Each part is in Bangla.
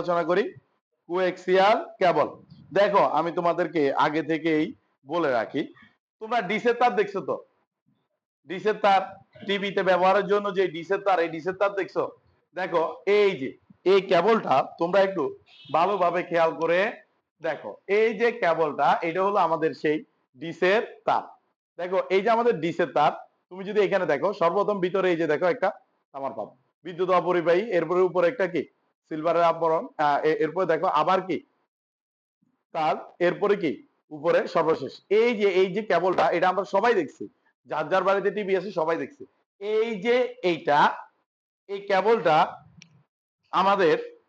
আলোচনা করি। Coaxial cable. দেখো, আমি তোমাদেরকে আগে থেকেই বলে রাখি, তোমরা ডিসের তার দেখছ তো? ডিসের তার টিভিতে ব্যবহারের জন্য যে ডিসের তার এই ডিসের তার দেখছ? দেখো, এই যে, এই কেবলটা তোমরা একটু ভালোভাবে খেয়াল করে দেখো। এই যে কেবলটা, এটা হলো আমাদের সেই ডিসের তার দেখো, এই যে আমাদের ডিসের তার তুমি যদি এখানে দেখো, সর্বপ্রথম ভিতরে এই যে দেখো একটা আমার পাব বিদ্যুৎ অপরিবাহী, এরপরে উপরে একটা কি? সিলভারের আবরণ এরপরে দেখো আবার কি? তার এরপরে কি? উপরে সর্বশেষ। এই যে এই যে কেবলটা, এটা আমরা সবাই দেখছি। যার যার বাড়িতে টিভি আছে, সবাই দেখছি। এই যে এইটা, এই কেবলটা আমাদের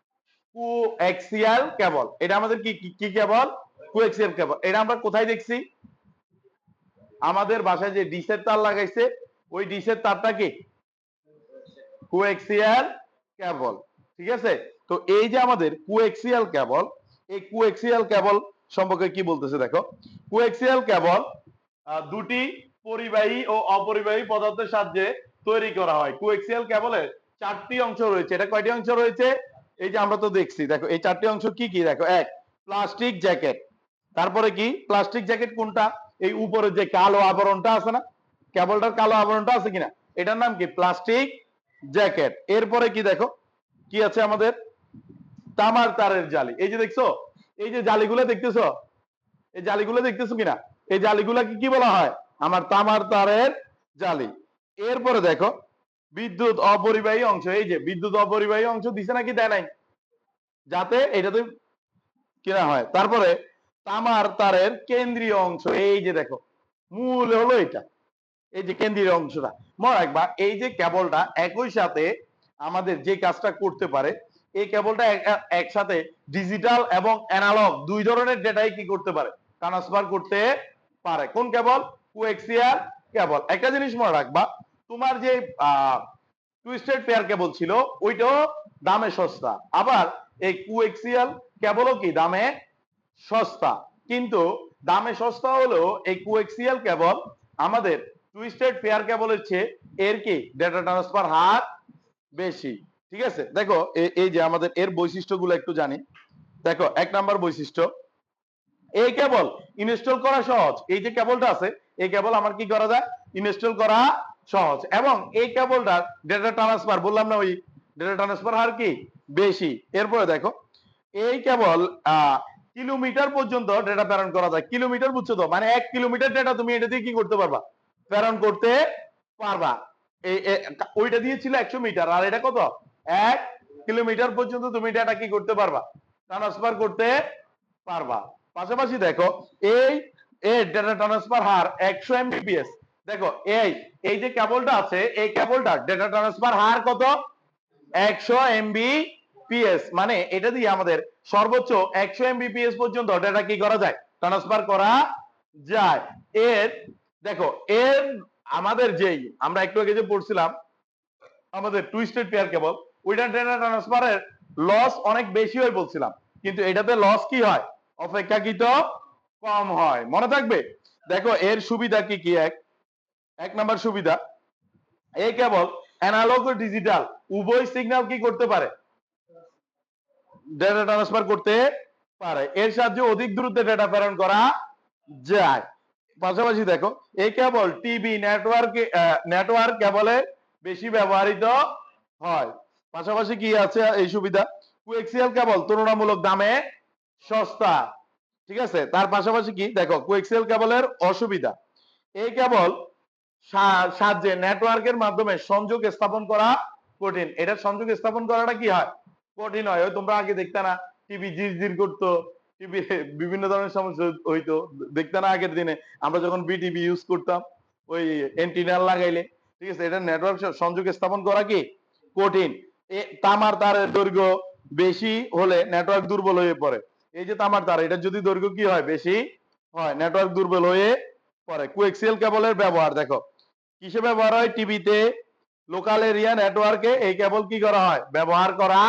কোএক্সিয়াল কেবল। এটা আমাদের কি, কি- কেবল? Coaxial cable. এটা আমরা কোথায় দেখছি? আমাদের বাসায় যে ডিসের তার লাগাইছে, ওই ডিসের তারটা কি? Coaxial cable. ঠিক আছে? তো এই যে আমাদের কোএক্সিয়াল কেবল এই কোএক্সিয়াল কেবল সম্পর্কে কি বলতেছে দেখো? কোএক্সিয়াল কেবল দুটি পরিবাহী ও অপরিবাহী পদার্থের সাহায্যে তৈরি করা হয়। কোএক্সিয়াল কেবলের চারটি অংশ রয়েছে। এটা কয়টি অংশ রয়েছে? এই যে আমরা তো দেখছি, দেখো, এই চারটি অংশ কি কি? দেখো, এক প্লাস্টিক জ্যাকেট তারপরে কি? প্লাস্টিক জ্যাকেট কোনটা? এই উপরে যে কালো আবরণটা আছে না? কেবলটার কালো আবরণটা আছে কিনা? এটার নাম কি? প্লাস্টিক জ্যাকেট এরপরে কি দেখো? কি আছে আমাদের? তামার তারের জালি। এই যে দেখছ? এই যে জালিগুলো দেখতেছো? এই জালিগুলো দেখতেছো কিনা? এই জালিগুলাকে কি বলা হয়? আমার তামার তারের জালি। এরপরে দেখো, বিদ্যুৎ অপরিবাহী অংশ। এই যে বিদ্যুৎ অপরিবাহী অংশ দিছে নাকি দেয় নাই? যাতে এটাতে কিনা হয়। তারপরে তামার তারের কেন্দ্রীয় অংশ। এই যে দেখো, মূল হলো এটা। এই যে কেন্দ্রীয় অংশটা। মনে রাখবা, এই যে কেবলটা একই সাথে আমাদের যে কাজটা করতে পারে এই কেবলটা এক- এক- একসাথে ডিজিটাল এবং অ্যানালগ দুই ধরনের ডেটাই কি করতে পারে? ট্রান্সফার করতে পারে। কোন কেবল? Coaxial cable. একটা জিনিস মনে রাখবা, তোমার যে টুইস্টেড পেয়ার কেবল ছিল, ওইটাও দামে সস্তা। আবার এই কোএক্সিয়াল কেবলও কি দামে সস্তা? কিন্তু দামে সস্তা হলেও এই কোএক্সিয়াল কেবল আমাদের টুইস্টেড পেয়ার কেবলের চেয়ে এর কি? ডেটা ট্রান্সফার হার বেশি। ঠিক আছে? দেখো এই যে আমাদের এর বৈশিষ্ট্যগুলো একটু জানি। দেখো, এক নাম্বার বৈশিষ্ট্য, এই কেবল ইনস্টল করা সহজ। এই যে কেবলটা আছে, এই কেবল আমার কি করা যায়? ইনস্টল করা সহজ। এবং এই কেবলটার ডেটা ট্রান্সফার বললাম না ওই ডেটা ট্রান্সফার হার কি? বেশি। এরপরে দেখো, এই কেবল কিলোমিটার পর্যন্ত ডেটা প্রেরণ করা যায়। কিলোমিটার বুঝছ তো? মানে এক কিলোমিটার ডেটা তুমি এটা দিয়ে কি করতে পারবা? প্রেরণ করতে পারবা। ওইটা দিয়ে ছিল একশো মিটার। আর এটা কত? এক কিলোমিটার পর্যন্ত তুমি ডেটা কি করতে পারবা? ট্রান্সফার করতে পারবা। পাশাপাশি দেখো, এই এর ডেটা ট্রান্সফার হার একশো এমবিপিএস দেখো, এই এই যে কেবলটা আছে, এই কেবলটা ডেটা ট্রান্সফার হার কত? একশো এমবি মানে এটা দিয়ে আমাদের সর্বোচ্চ একশো এমবিপিএস পর্যন্ত ডেটা কি করা যায়? ট্রান্সফার করা যায়। এর, দেখো, এর আমাদের যেই, আমরা একটু আগে যে পড়ছিলাম, আমাদের টুইস্টেড পেয়ার কেবল ওইটা ডেটা ট্রান্সফারের লস অনেক বেশি হয় বলছিলাম। কিন্তু এটাতে লস কি হয়? অপেক্ষাকৃত কম হয়। মনে থাকবে? দেখো, এর সুবিধা কি কি এক? এক নাম্বার সুবিধা এই কেবল অ্যানালগ ও ডিজিটাল উভয় সিগন্যাল কি করতে পারে? ডেটা ট্রান্সফার করতে পারে। এর সাহায্যে অধিক দূরত্বে ডেটা প্রেরণ করা যায়। পাশাপাশি দেখো এই কেবল টিভি নেটওয়ার্ক নেটওয়ার্ক কেবলে বেশি ব্যবহৃত হয়। পাশাপাশি কি আছে এই সুবিধা? কোএক্সিয়াল কেবল তুলনামূলক দামে সস্তা। ঠিক আছে? তার পাশাপাশি কি? দেখো কোএক্সিয়াল কেবলের অসুবিধা। এই কেবল সাহায্যে নেটওয়ার্কের মাধ্যমে সংযোগ স্থাপন করা কঠিন। এটা সংযোগ স্থাপন করাটা কি হয়? কঠিন হয়। তোমরা আগে দেখতে না টিভি জির জির করতো টিভি বিভিন্ন ধরনের সমস্যা হইতো। দেখতে না আগের দিনে। আমরা যখন বিটিভি ইউজ করতাম, ওই এন্টিনার লাগাইলে। ঠিক আছে? এটা নেটওয়ার্ক সংযোগ স্থাপন করা কি? কঠিন। তামার তারের দৈর্ঘ্য বেশি হলে নেটওয়ার্ক দুর্বল হয়ে পড়ে। এই যে তামার তার এটা যদি দৈর্ঘ্য কি হয়? বেশি হয় নেটওয়ার্ক দুর্বল হয়ে পড়ে। কোএক্সিয়াল কেবলের ব্যবহার, দেখো। কিসে ব্যবহার হয়? টিভিতে। লোকাল এরিয়া নেটওয়ার্কে এই কেবল কি করা হয়? ব্যবহার করা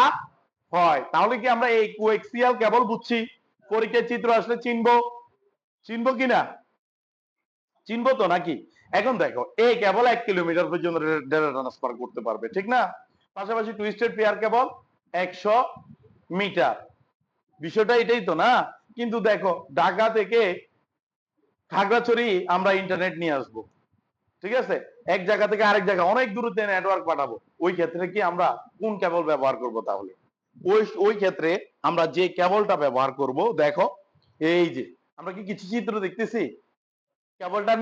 হয়। তাহলে কি আমরা এই কোএক্সিয়াল কেবল বুঝছি? পরীক্ষার চিত্র আসলে চিনবো। চিনবো কিনা চিনবো তো নাকি? এখন দেখো, এই কেবল এক কিলোমিটার পর্যন্ত ডেটা ট্রান্সফার করতে পারবে, ঠিক না? পাশাপাশি টুইস্টেড পেয়ার কেবল একশো মিটার। বিষয়টা এটাই তো না? কিন্তু দেখো, ঢাকা থেকে খাগড়াছড়ি আমরা ইন্টারনেট নিয়ে আসব। ঠিক আছে? এক জায়গা থেকে আরেক জায়গা, অনেক দূরত্বে নেটওয়ার্ক পাঠাবো। ওই ক্ষেত্রে কি আমরা কোন কেবল ব্যবহার করব তাহলে? ওই ওই ক্ষেত্রে আমরা যে কেবলটা ব্যবহার করব, দেখো, এই যে, আমরা কি কিছু চিত্র দেখতেছি? কেবলটা